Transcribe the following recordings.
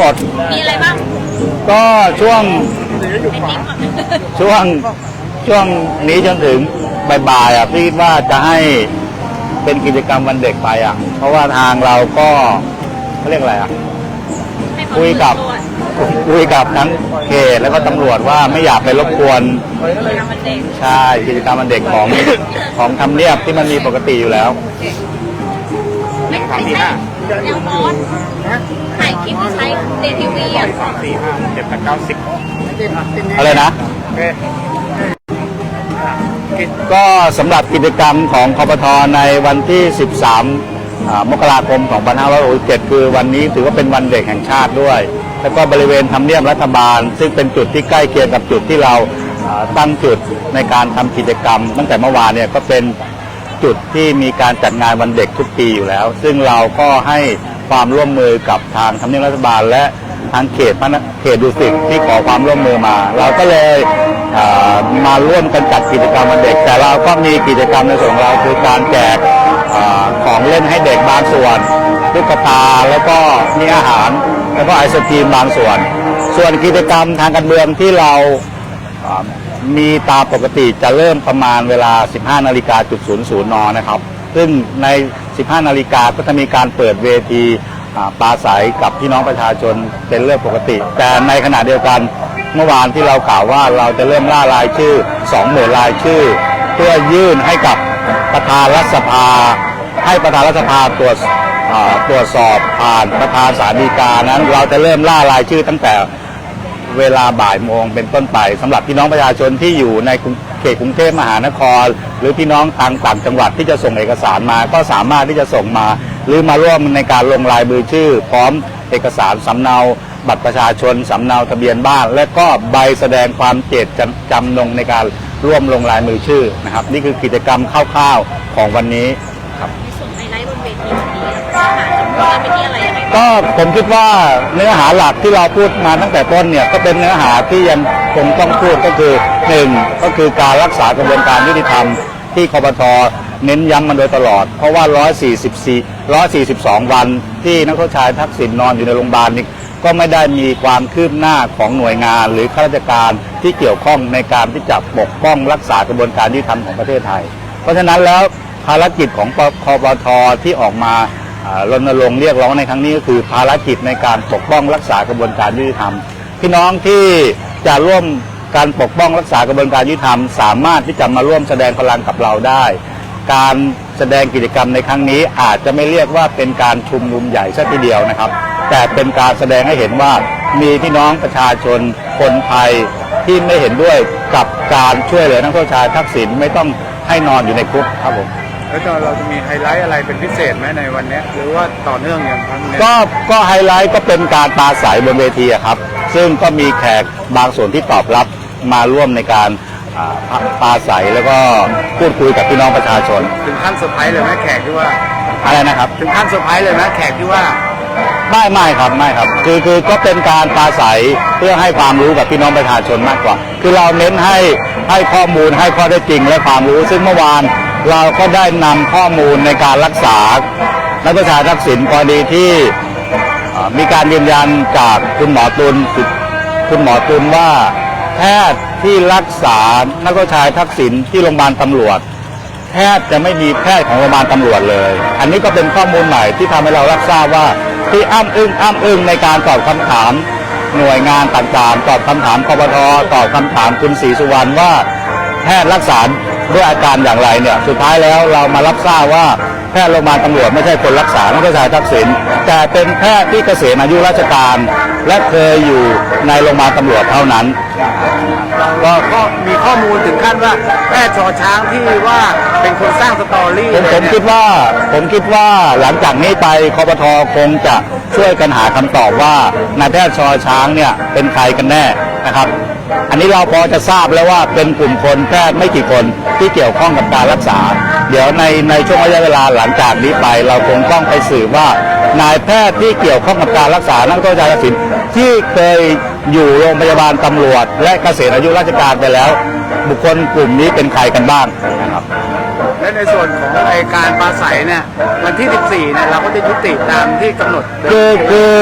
หมดมีอะไรบ้างก็ช่วงไอติมก่อนช่วงช่วงนี้จนถึงบ่ายๆอะพี่คิดว่าจะให้เป็นกิจกรรมวันเด็กไปอะ เพราะว่าทางเราก็เขาเรียกอะไรอะให้ความคุยกับรู้ตัวคุยกับทั้งเขตแล้วก็ตำรวจว่าไม่อยากไปรบกวนกิจกรรมวันเด็กใช่กิจกรรมวันเด็กของของทำเนียบที่มันมีปกติอยู่แล้วไม่ไม่ใช่ยังบอส ถ่ายคลิปที่ใช้ในทีวีอะสามสี่ห้าเจ็ดแปดเก้าสิบอะไรนะ โอเคก็สำหรับกิจกรรมของคอปทในวันที่ 13อ่ามกราคม 2567 คือวันนี้ถือว่าเป็นวันเด็กแห่งชาติด้วย แล้วก็บริเวณทำเนียบรัฐบาล ซึ่งเป็นจุดที่ใกล้เคียงกับจุดที่เราอ่าตั้งจุดในการทำกิจกรรม ตั้งแต่เมื่อวานเนี่ยก็เป็น จุดที่มีการจัดงานวันเด็กทุกปีอยู่แล้ว ซึ่งเราก็ให้ความร่วมมือกับทางทำเนียบรัฐบาล และทางเขตพระนเขตดุสิตที่ขอความร่วมมือมา เราก็เลยอ่ามาร่วมกันจัดกิจกรรมวันเด็ก แต่เราก็มีกิจกรรมในส่วนของเราคือการแจกอของเล่นให้เด็กบางส่วนตุ๊กตาแล้วก็มีอาหาร แล้วก็ไอศครีมบางส่วน ส่วนกิจกรรมทางการเมืองที่เรา อ่ามีตามปกติจะเริ่มประมาณเวลา 15 นาฬิกาจุด00นนะครับ ซึ่งใน 15 นาฬิกาก็จะมีการเปิดเวทีอ่าปราศัยกับพี่น้องประชาชนเป็นเรื่องปกติ แต่ในขณะเดียวกันเมื่อวานที่เรากล่าวว่าเราจะเริ่มล่ารายชื่อ2หมื่นรายชื่อ เพื่อยื่นให้กับประธานรัฐสภา ให้ประธานรัฐสภาตรวจตรวจสอบผ่านประธานสารีกานั้น เราจะเริ่มล่ารายชื่อตั้งแต่ เวลาบ่ายโมงเป็นต้นไปสำหรับพี่น้องประชาชนที่อยู่ในเขตกรุงเทพมหานคร หรือพี่น้องทางต่างจังหวัดที่จะส่งเอกสารมา ก็สามารถที่จะส่งมา หรือมาร่วมในการลงลายมือชื่อ พร้อมเอกสารสำเนาบัตรประชาชนสำเนาทะเบียนบ้าน และก็ใบแสดงความเจตจำนงในการร่วมลงลายมือชื่อนะครับ นี่คือกิจกรรมคร่าวๆของวันนี้ครับในส่วนไฮไลท์บนเวทีวันนี้อาหารจะพูดไปที่อะไร ก็ผมคิดว่าเนื้อหาหลักที่เราพูดมาตั้งแต่ต้นเนี่ยก็เป็นเนื้อหาที่ยังคงต้องพูดก็คือหนึ่งก็คือการรักษากระบวนการยุติธรรมที่คอปทเน้นย้ำมาโดยตลอด เพราะว่า 144 142 วันที่นักโทษชายทักษิณนอนอยู่ในโรงพยาบาลนี่ก็ไม่ได้มีความคืบหน้าของหน่วยงาน หรือข้าราชการที่เกี่ยวข้องในการที่จะปกป้องรักษากระบวนการยุติธรรมของประเทศไทย เพราะฉะนั้นแล้วภารกิจของคอปทที่ออกมา รณรงค์เรียกร้องในครั้งนี้ก็คือภารกิจในการปกป้องรักษากระบวนการยุติธรรม พี่น้องที่จะร่วมการปกป้องรักษากระบวนการยุติธรรม สามารถที่จะมาร่วมแสดงพลังกับเราได้ การแสดงกิจกรรมในครั้งนี้อาจจะไม่เรียกว่าเป็นการชุมนุมใหญ่ซะทีเดียวนะครับ แต่เป็นการแสดงให้เห็นว่ามีพี่น้องประชาชนคนไทยที่ไม่เห็นด้วยกับการช่วยเหลือนักโทษชายทักษิณไม่ต้องให้นอนอยู่ในคุกครับผม แล้วจะเราจะมีไฮไลท์อะไรเป็นพิเศษไหมในวันเนี้ยหรือว่าต่อเนื่องอย่างครั้งเนี้ยก็ก็ไฮไลท์ก็เป็นการปราศัยบนเวทีอะครับ ซึ่งก็มีแขกบางส่วนที่ตอบรับมาร่วมในการอ่าปราศัยแล้วก็พูดคุยกับพี่น้องประชาชนถึงขั้นเซอร์ไพรส์เลยไหมแขกที่ว่า อะไรนะครับ ถึงขั้นเซอร์ไพรส์เลยไหมแขกที่ว่า ไม่ไม่ครับไม่ครับ คือคือก็เป็นการปราศัยเพื่อให้ความรู้กับพี่น้องประชาชนมากกว่า คือเราเน้นให้ให้ข้อมูลให้ข้อได้จริงและความรู้ ซึ่งเมื่อวาน เราก็ได้นำข้อมูลในการรักษา นักประชาทักษิณกรณีที่มีการยืนยันจากคุณหมอตุลคุณหมอตุลว่าแพทย์ที่รักษานักชายทักษิณที่โรงพยาบาลตำรวจแพทย์จะไม่มีแพทย์ของโรงพยาบาลตำรวจเลย อันนี้ก็เป็นข้อมูลใหม่ที่ทำให้เรารับทราบว่าที่อ้ำอึ้งอ้ำอึ้งในการตอบคำถาม หน่วยงานต่างๆ ตอบคำถามคอปทตอบคำถามคุณศรีสุวรรณว่าแพทย์รักษา ด้วยอาการอย่างไรเนี่ยสุดท้ายแล้วเรามารับทราบว่าแพทย์โรงพยาบาลตำรวจไม่ใช่คนรักษานักชายทักษิณแต่เป็นแพทย์ที่เกษียณอายุราชการ และเคยอยู่ในโรงพยาบาลตำรวจเท่านั้นก็ก็มีข้อมูลถึงขั้นว่าแพทย์ชอช้างที่ว่าเป็นคนสร้างสตอรี่ผมเลยผมเนี่ยคิดว่าผมคิดว่าหลังจากนี้ไปคอปทคงจะช่วยกันหาคำตอบว่านายแพทย์ชอช้างเนี่ยเป็นใครกันแน่นะครับ อันนี้เราพอจะทราบแล้วว่าเป็นกลุ่มคนแพทย์ไม่กี่คนที่เกี่ยวข้องกับการรักษา เดี๋ยวในในช่วงระยะเวลาหลังจากนี้ไป เราคงต้องไปสืบว่านายแพทย์ที่เกี่ยวข้องกับการรักษานักโทษชายทักษินที่เคยอยู่โรงพยาบาลตำรวจ และเกษียณอายุราชการไปแล้ว บุคคลกลุ่มนี้เป็นใครกันบ้างนะครับ และในส่วนของไอการปราศัยเนี่ยวันที่ 14เนี่ยเราก็จะยุติตามที่กำหนดคือคือ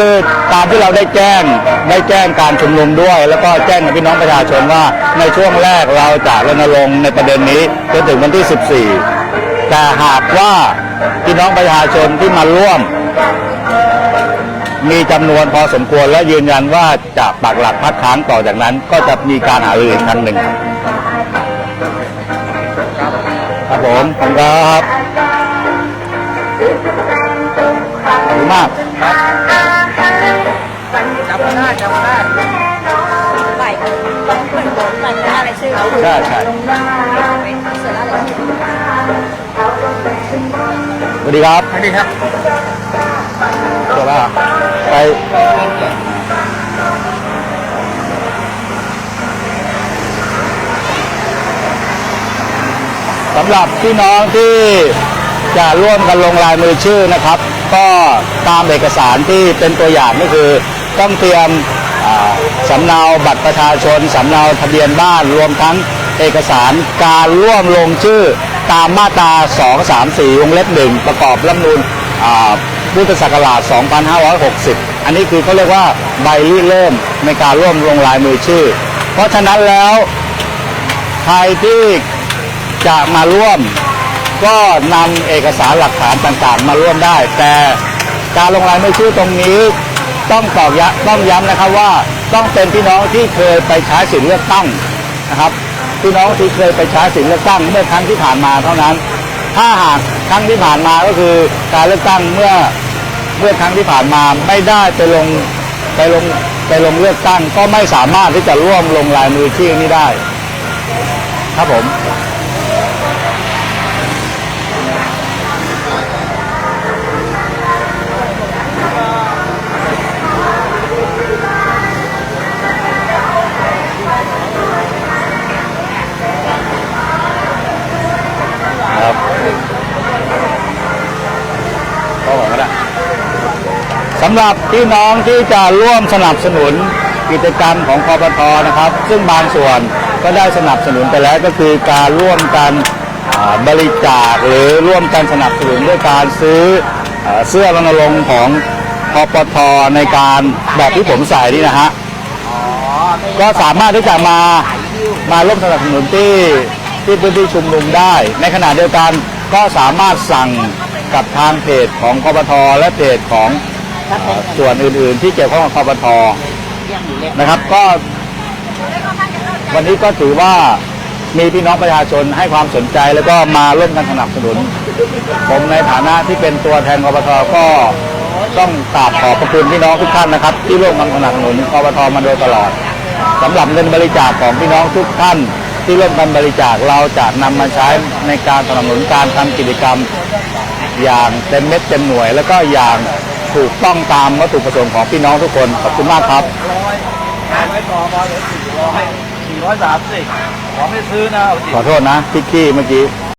ตามที่เราได้แจ้งได้แจ้งการชุมนุมด้วย แล้วก็แจ้งกับพี่น้องประชาชนว่าในช่วงแรกเราจะรณรงค์ในประเด็นนี้จนถึงวันที่ 14 แต่หากว่าพี่น้องประชาชนที่มาร่วม มีจำนวนพอสมควรและยืนยันว่าจะปักหลักพักค้างต่อจากนั้น ก็จะมีการหารืออีกครั้งหนึ่งครับ ผมขอบคุณครับขอบคุณมากจำได้จำได้ใบเหมือนเหมือนอะไรชื่อใช่ใช่เสร็จแล้วอะไรชื่อสวัสดีครับอันนี้ครับจบแล้วเหรอไปำหรับพี่น้องที่จะร่วมกันลงลายมือชื่อนะครับ ก็ตามเอกสารที่เป็นตัวอย่างก็คือ ต้องเตรียมสำเนาบัตรประชาชนสำเนาทะเบียนบ้านรวมทั้งเอกสารการร่วมลงชื่อตามมาตรา 234 วงเล็บหนึ่งประกอบรัฐธรรมนูญอ่าพุทธศักราช 2560 อันนี้คือเขาเรียกว่าใบริเริ่มในการร่วมลงลายมือชื่อ เพราะฉะนั้นแล้วใครที่ จะมาร่วม ก็นำเอกสารหลักฐานต่างๆ มาร่วมได้ แต่การลงลายไมือชื่อตรงนี้ต้องตอกย้ำต้องย้ำนะครับว่าต้องเป็นพี่น้องที่เคยไปใช้สิทธิเลือกตั้งนะครับพี่น้องที่เคยไปใช้สิทธิเลือกตั้งเมื่อครั้งที่ผ่านมาเท่านั้น ถ้าหากครั้งที่ผ่านมาก็คือการเลือกตั้งเมื่อเมื่อครั้งที่ผ่านมาไม่ได้ไปลงไปลงไปลงเลือกตั้งก็ไม่สามารถที่จะร่วมลงลายมือชื่อนี้ได้ ครับผม ครับก็บอกก็ได้ สำหรับพี่น้องที่จะร่วมสนับสนุนกิจกรรมของคอปทนะครับ ซึ่งบางส่วนก็ได้สนับสนุนไปแล้วก็คือการร่วมกันบริจาคหรือร่วมกันสนับสนุนด้วยการซื้ออเสื้อรณรงค์ของคอปทในการแบบที่ผมใส่นี่นะฮะก็สามารถที่จะมามาร่วมสนับสนุนที่ที่พื้นที่ชุมนุมได้ ในขณะเดียวกันก็สามารถสั่งกับทางเพจของคอปทและเพจของ ส่วนอื่นๆที่เกี่ยวข้องกับคอปทนะครับ ก็วันนี้ก็ถือว่ามีพี่น้องประชาชนให้ความสนใจแล้วก็มาร่วมกันสนับสนุน ผมในฐานะที่เป็นตัวแทนคอปทก็ต้องกราบขอบพระคุณพี่น้องทุกท่านนะครับ ที่ร่วมกันสนับสนุนคอปทมาโดยตลอดสำหรับเงินบริจาคของพี่น้องทุกท่าน ที่ร่วมกันบริจาคเราจะนำมาใช้ในการสนับสนุนการทำกิจกรรม อย่างเต็มเม็ดเต็มหน่วย แล้วก็อย่าง ถูกต้องตามวัตถุประสงค์ของพี่น้องทุกคน ขอบคุณมากครับไว้ต่อมาเหลือสี่ร้อยสี่ร้อยสามสิบขอไม่ซื้อนะเอาสิขอโทษนะที่ขี้เมื่อกี้